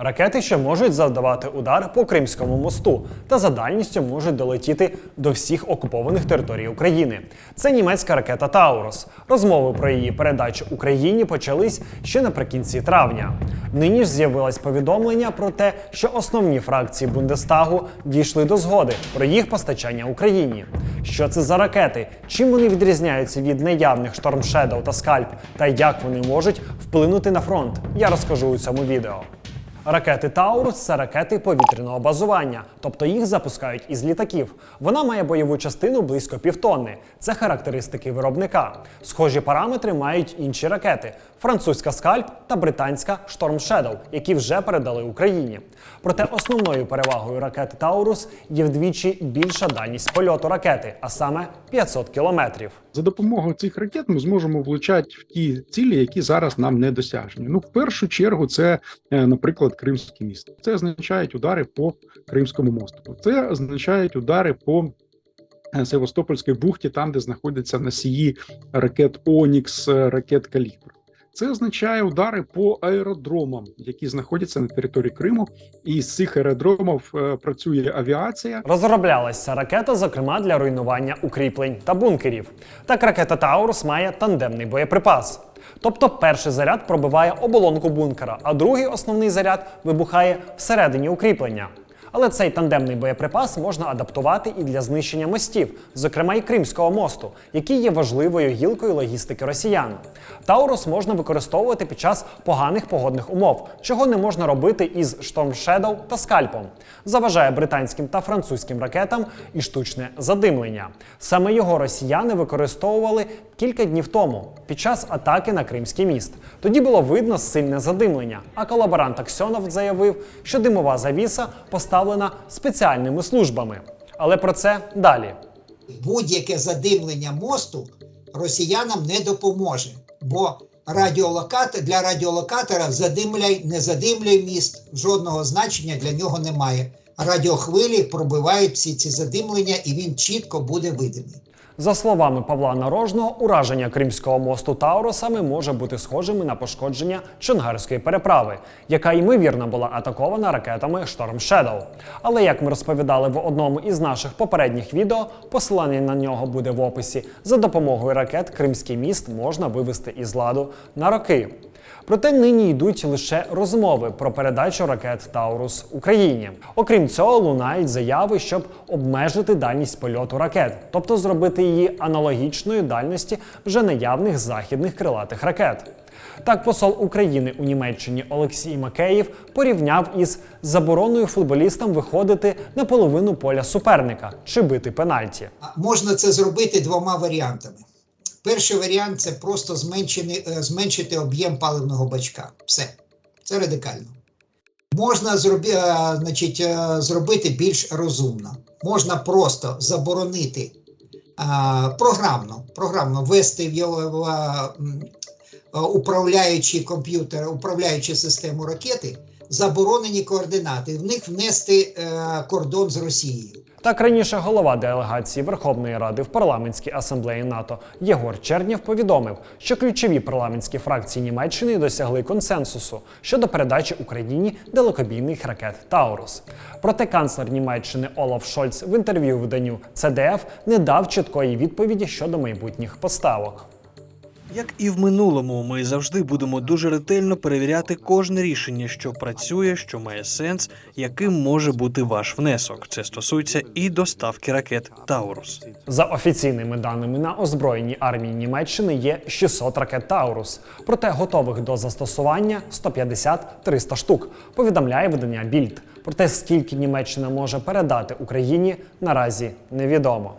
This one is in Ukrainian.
Ракети ще можуть завдавати удар по Кримському мосту та за дальністю можуть долетіти до всіх окупованих територій України. Це німецька ракета Таурус. Розмови про її передачу Україні почались ще наприкінці травня. Нині ж з'явилось повідомлення про те, що основні фракції Бундестагу дійшли до згоди про їх постачання Україні. Що це за ракети? Чим вони відрізняються від Storm Shadow та Скальп, та як вони можуть вплинути на фронт? Я розкажу у цьому відео. Ракети Таурус це ракети повітряного базування, тобто їх запускають із літаків. Вона має бойову частину близько півтонни. Це характеристики виробника. Схожі параметри мають інші ракети: французька скальп та британська Storm Shadow, які вже передали Україні. Проте основною перевагою ракети Таурус є вдвічі більша дальність польоту ракети, а саме 500 кілометрів. За допомогою цих ракет ми зможемо влучати в ті цілі, які зараз нам не досяжні. Ну, в першу чергу, це, е, наприклад, Кримське місто. Це означають удари по Кримському мосту. Це означають удари по е, Севастопольській бухті, там, де знаходяться носії ракет Онікс, е, ракет Калібр. Це означає удари по аеродромам, які знаходяться на території Криму, і з цих аеродромів е, працює авіація. Розроблялася ракета, зокрема для руйнування укріплень та бункерів. Так ракета Таурус має тандемний боєприпас. Тобто перший заряд пробиває оболонку бункера, а другий основний заряд вибухає всередині укріплення. Але цей тандемний боєприпас можна адаптувати і для знищення мостів, зокрема і Кримського мосту, який є важливою гілкою логістики росіян. Таурус можна використовувати під час поганих погодних умов, чого не можна робити із Storm Shadow та скальпом. Заважає британським та французьким ракетам і штучне задимлення. Саме його росіяни використовували кілька днів тому під час атаки на Кримський міст. Тоді було видно сильне задимлення, а колаборант Аксьонов заявив, що димова завіса поставлена спеціальними службами. Але про це далі. будь-яке задимлення мосту росіянам не допоможе, бо радіолокатор для радіолокатора задимляй, не задимляй міст, жодного значення для нього немає. Радіохвилі пробивають всі ці задимлення, і він чітко буде видимий. За словами Павла Нарожного, ураження Кримського мосту Таурусами може бути схожими на пошкодження Чонгарської переправи, яка ймовірно була атакована ракетами Storm Shadow. Але як ми розповідали в одному із наших попередніх відео, посилання на нього буде в описі. За допомогою ракет Кримський міст можна вивести із ладу на роки. Проте нині йдуть лише розмови про передачу ракет Таурус Україні. Окрім цього, лунають заяви, щоб обмежити дальність польоту ракет, тобто зробити її аналогічною дальності вже наявних західних крилатих ракет. Так, посол України у Німеччині Олексій Макеєв порівняв із забороною футболістам виходити на половину поля суперника чи бити пенальті. Можна це зробити двома варіантами. Перший варіант це просто зменшити, е, зменшити об'єм паливного бачка. Все. Це радикально. Можна зробі, е, значить, е, зробити більш розумно. Можна просто заборонити е, програмно, програмно ввести в його управляючі комп'ютер, управляючи систему ракети, заборонені координати, в них внести е, кордон з Росією. Так раніше голова делегації Верховної Ради в парламентській асамблеї НАТО Єгор Чернєв повідомив, що ключові парламентські фракції Німеччини досягли консенсусу щодо передачі Україні далекобійних ракет Таурус. Проте канцлер Німеччини Олаф Шольц в інтерв'ю виданню ЦДФ не дав чіткої відповіді щодо майбутніх поставок. Як і в минулому, ми завжди будемо дуже ретельно перевіряти кожне рішення, що працює, що має сенс, яким може бути ваш внесок. Це стосується і доставки ракет Таурус. За офіційними даними на озброєній армії Німеччини є 600 ракет Таурус, проте готових до застосування 150-300 штук. Повідомляє видання Більд. Проте скільки Німеччина може передати Україні наразі невідомо.